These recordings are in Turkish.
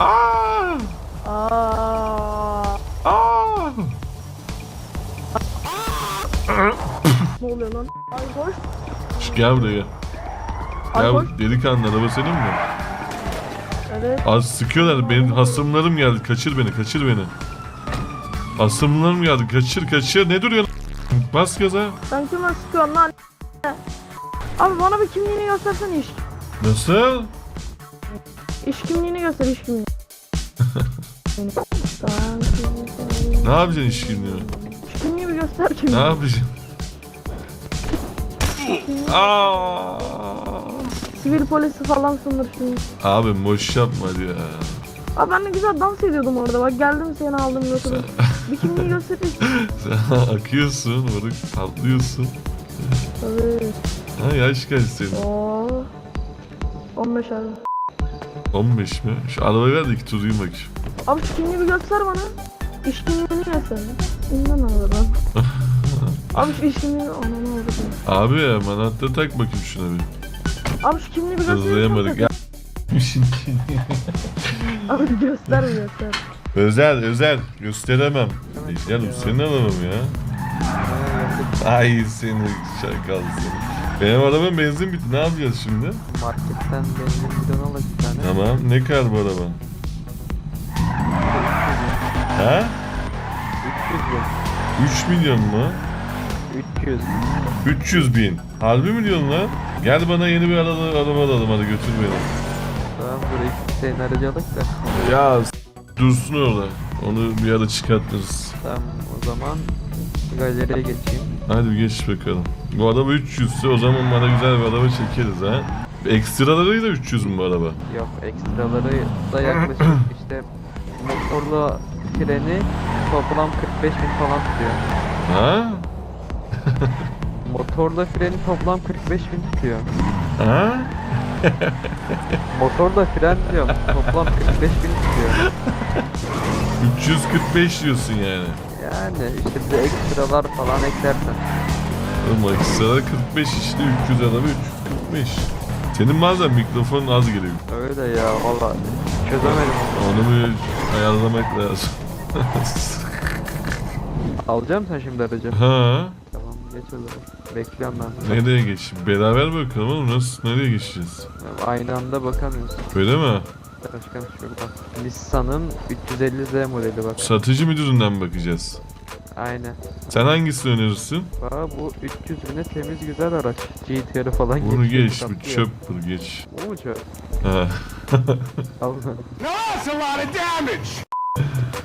Aa! Aa, Aa! ne oluyor lan? Ay koş. Şş, Gel buraya. Ay Gel koş. delikanlı araba senin mi? Evet. Az sıkıyorlar. Benim hasımlarım geldi. Kaçır beni, kaçır beni. Hasımlarım geldi. Kaçır, kaçır. Ne duruyorsun? Bas gaza. Sen kime sıkıyorsun lan? Abi bana bir kimliğini göstersene iş. Nasıl? İş kimliğini göster iş kimliğini. Ne yapacaksın iş günlüğü? İş kimliği bir göster Ne yapacaksın? Aa! Sivil polisi falansındır şimdi. Abi boş yapma ya. Abi ben de güzel dans ediyordum orada. Bak geldim seni aldım götürdüm. bir kimliği göster iş. Sen akıyorsun, moruk patlıyorsun. Tabii. Ha yaş kaç senin? Oo. 15 abi. 15 mi? Şu arabayı ver de iki tur yiyeyim bakayım. Abi kimliği bir göster bana. İş kimliğini göster. İnden alırım. Abi şu iş kimliğini ananı alırım. Abi manatta tak bakayım şuna bir. Abi şu kimliği bir göster. Hızlayamadık. Ya. Abi bir göster bir göster. özel özel gösteremem. Canım seni alalım ya. Ay seni şakal seni. Benim arabam benzin bitti. Ne yapacağız şimdi? Marketten benzin bidonu al iki tane. Tamam. Ne kadar bu araba? Ha? 300 bin. 3 milyon mu? 300. 300 bin. Harbi milyon lan. Gel bana yeni bir araba, araba alalım hadi götür beni. Tamam burayı senin aracı alık da. Ya s- dursun orada. Onu bir ara çıkartırız. Tamam o zaman galeriye geçeyim. Hadi geç bakalım. Bu araba 300 ise o zaman bana güzel bir araba çekeriz ha. Ekstraları da 300 mü bu araba? Yok ekstraları da yaklaşık işte motorla freni toplam 45 bin falan tutuyor. Ha? Motorla freni toplam 45 bin tutuyor. Ha? Motorla fren diyorum toplam 45 bin tutuyor. 345 diyorsun yani. Yani işte bir de ekstralar falan eklersen. Oğlum ekstralar 45 işte 300 araba 345. Senin bazen mikrofon az geliyor. Öyle ya valla çözemedim onu. Onu bir ayarlamak lazım. Alacağım sen şimdi aracı. ha? Tamam geç o zaman. Bekliyorum ben. Nereye geç? Beraber bakalım oğlum nasıl nereye geçeceğiz? Aynı anda bakamıyoruz. Öyle mi? Başkan şuradan. Nissan'ın 350Z modeli bak. Satıcı müdüründen bakacağız. Aynen. Sen hangisini önerirsin? Bak bu 300 bine temiz güzel araç. GTR'ı falan Bunu geç, bu çöp bunu geç. Bu mu çöp? Ha. Al bunu.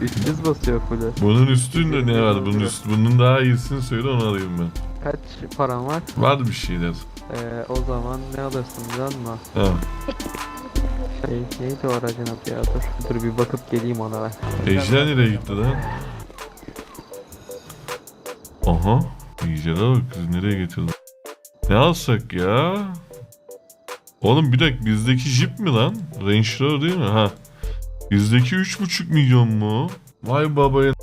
300 basıyor full'ü. Bunun üstünde ne var? Bunun üst, bunun daha iyisini söyle onu alayım ben. Kaç param var? Var bir şeyler. Ee, o zaman ne alırsın biliyor musun? Ha. Şey, neydi o aracın adı ya? Dur, dur bir bakıp geleyim ona ben. Ejder nereye gitti lan? Aha. Ejder'e bak kız nereye getirdi? Ne alsak ya? Oğlum bir dakika bizdeki Jeep mi lan? Range Rover değil mi? Ha. Bizdeki 3,5 milyon mu? Vay babaya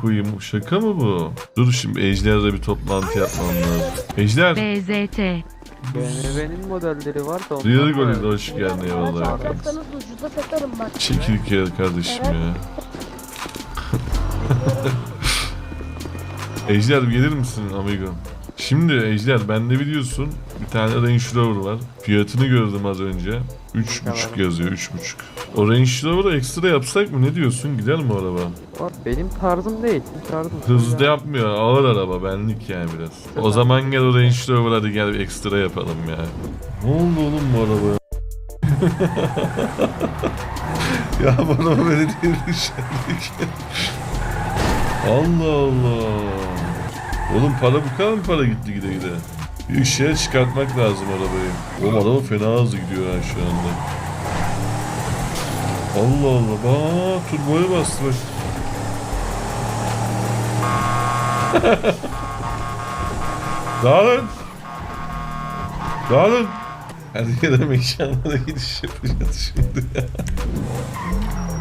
koyayım. Şaka mı bu? Dur şimdi Ejder'le bir toplantı yapmam lazım. Ejder. BZT. BMW'nin modelleri var da Real onlar Gol'e da- hoş geldin eyvallah. Arkadaşlarınız ucuza satarım bak. Çekil kere kardeşim ya. Ejder gelir misin amigo? Şimdi Ejder bende biliyorsun bir tane Range Rover var. Fiyatını gördüm az önce. 3.5 yazıyor 3.5. O Range Rover'ı ekstra yapsak mı ne diyorsun? Gider mi o araba? Var, Benim tarzım değil. Tarzım. Hızlı yapmıyor ağır araba benlik yani biraz. O zaman gel o Range Rover hadi gel bir ekstra yapalım ya. Ne oldu oğlum bu arabaya? ya bu araba beni delirişendik. Allah Allah. Oğlum para bu kadar mı para gitti gide gide? Bir ışığa çıkartmak lazım arabayı. Oğlum araba fena hızlı gidiyor ya şu anda. Allah Allah. Aa turboya bastı bak. Dağılın. Dağılın. Her yere mekanlara gidiş yapacağız şimdi ya.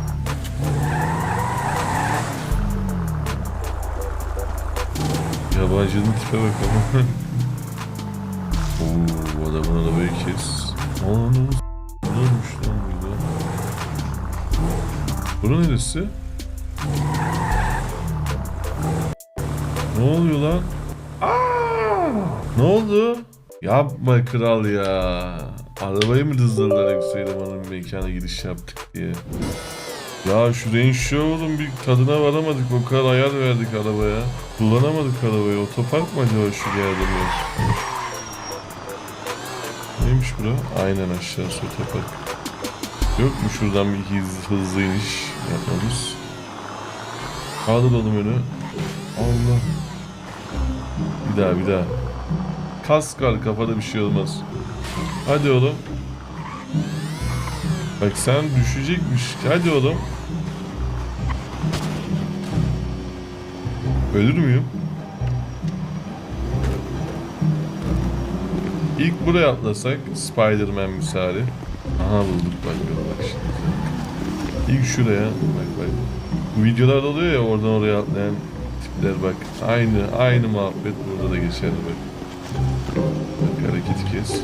Yabancının tipe bakalım. Oo, adamın arabayı kes. Ne olmuş lan burada? Bura neresi? Ne oluyor lan? Aa! Ne oldu? Yapma kral ya. Arabayı mı dızladılar yoksa elemanın mekana giriş yaptık diye. Ya şu Range Rover'ın bir tadına varamadık. O kadar ayar verdik arabaya. Kullanamadık arabayı. Otopark mı acaba şu geldiğimiz yer? Neymiş bura? Aynen aşağısı otopark. Yok mu şuradan bir hız, hızlı iniş yapmamız? Kaldıralım önü. Allah. Bir daha bir daha. Kask var kafada bir şey olmaz. Hadi oğlum. Bak sen düşecekmiş. Hadi oğlum. Ölür müyüm? İlk buraya atlasak Spider-Man misali. Aha bulduk bak bak şimdi. İlk şuraya bak bak. Bu videolarda oluyor ya oradan oraya atlayan tipler bak. Aynı aynı muhabbet burada da geçerli bak. Bak hareketi kes.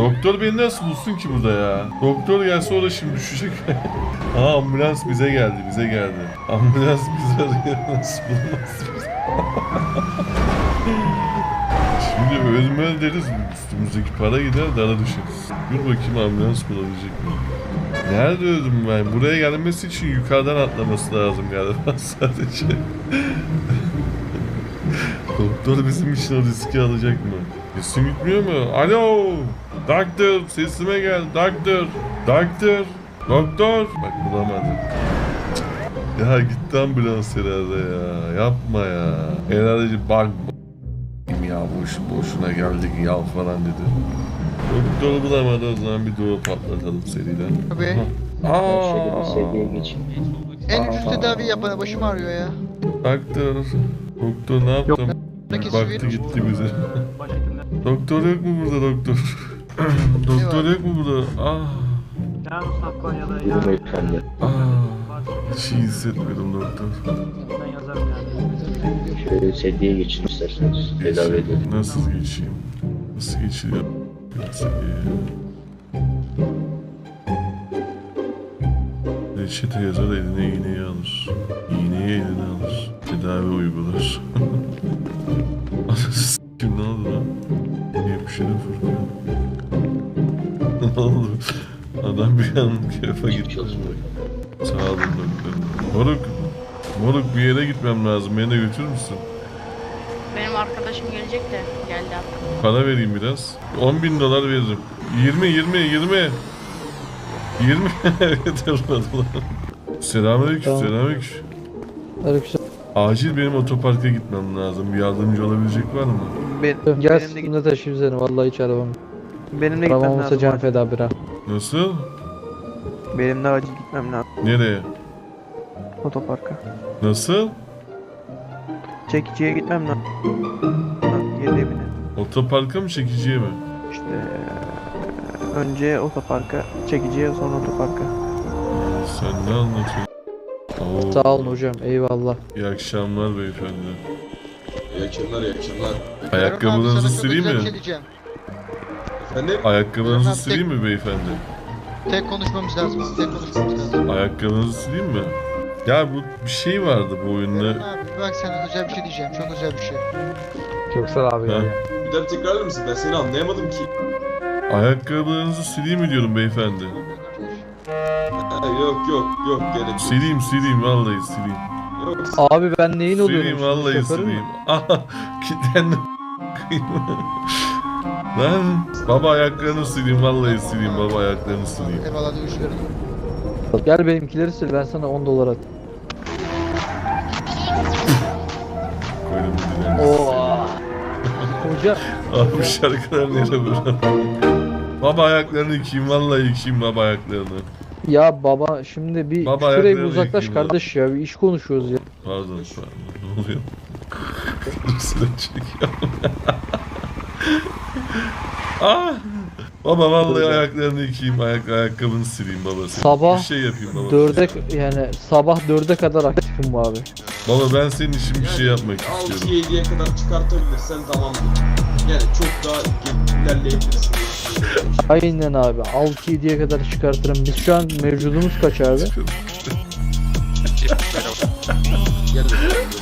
Doktor beni nasıl bulsun ki burada ya? Doktor gelse o da şimdi düşecek. Aa ambulans bize geldi, bize geldi. Ambulans bizi arıyor, nasıl bulmaz? Şimdi ölmez deriz, üstümüzdeki para gider, dara düşeriz. Dur bakayım ambulans bulabilecek mi? Nerede öldüm ben? Buraya gelmesi için yukarıdan atlaması lazım galiba sadece. Doktor bizim için o riski alacak mı? Sesim gitmiyor mu? Alo! Doktor! Sesime gel! Doktor! Doktor! Doktor! Bak bulamadım. Ya gitti ambulans herhalde ya. Yapma ya. Herhalde bak ya boş boşuna geldik ya falan dedi. Doktoru bulamadı o zaman bir dua patlatalım seriden. Tabii. Aa. En ucuz tedavi yapana başım ağrıyor ya. doktor. Doktor ne yaptım? Buradaki Baktı gitti bize. doktor yok mu burada doktor? Doktor yok mu burada? Ah, Ya Mustafa Konya'da ya Buyurun beyefendi. ah. Hiç iyi hissetmedim doktor. ben yazarım yani. Şöyle sedyeye geçin isterseniz. Tedavi edelim. Nasıl geçeyim? Nasıl geçiliyor? Reçete yazar eline iğneyi alır. İğneyi eline alır. Tedavi uygular. Adam bir an kefa Geçmiş gitti. Sağ olun doktor. Moruk, moruk bir yere gitmem lazım. Beni de götürür müsün? Benim arkadaşım gelecek de geldi abi. Para vereyim biraz. 10 bin dolar veririm. 20, 20, 20. 20. evet olmadı lan. Selamünaleyküm, Tamam. selamünaleyküm. Aleykümselam. Acil benim otoparka gitmem lazım. Bir yardımcı olabilecek var mı? Ben, Gel benim de, sıkıntı taşıyayım seni vallahi hiç arabam. benim de Arabam gitmem olsa lazım. can feda bira. Nasıl? Benim de acil gitmem lazım Nereye? otoparka. Nasıl? Çekiciye gitmem lazım. Yedi bine. Otoparka mı çekiciye mi? İşte önce otoparka, çekiciye sonra otoparka. Sen ne anlatıyorsun? Oo, Sağ olun hocam eyvallah. İyi akşamlar beyefendi. İyi akşamlar, iyi akşamlar. Ayakkabılarınızı sileyim mi? şey diyeceğim. Efendim? Ayakkabılarınızı abi, sileyim mi beyefendi? Tek konuşmamız lazım. Tek konuşmamız lazım. Ayakkabınızı sileyim mi? Ya bu bir şey vardı bu oyunda. Abi bak sana özel bir şey diyeceğim. Çok özel bir şey. Çok sağ abi Ha. Bir daha tekrarlar mısın? Ben seni anlayamadım ki. Ayakkabılarınızı sileyim mi diyorum beyefendi? Ha, yok yok yok gerek yok. Sileyim sileyim vallahi sileyim. Yok. Abi ben neyin oluyorum? Sileyim şimdi, vallahi mü? sileyim. Aha kilitlendim. Lan baba ayaklarını sileyim vallahi sileyim baba ayaklarını sileyim. Eyvallah görüşürüz. Gel benimkileri sil ben sana 10 dolar at. Koydum dilerim. Oo. Hoca Abi bu şarkılar nereye böyle? Baba ayaklarını yıkayayım vallahi yıkayayım baba ayaklarını. ya baba şimdi bir Baba şuraya bir ayaklarını uzaklaş yıkayayım kardeş ya bir iş konuşuyoruz ya. Pardon pardon ne oluyor? Sıra çekiyorum. ah! Baba vallahi ayaklarını yıkayayım, ayak ayakkabını sileyim baba. senin. Sabah bir şey yapayım baba. Dörde yani sabah dörde kadar aktifim abi. Baba ben senin için bir şey yapmak istiyorum. 6-7'ye kadar çıkartabilirsen tamam. Yani çok daha ilerleyebilirsin. Aynen abi 6-7'ye kadar çıkartırım. Biz şu an mevcudumuz kaç abi?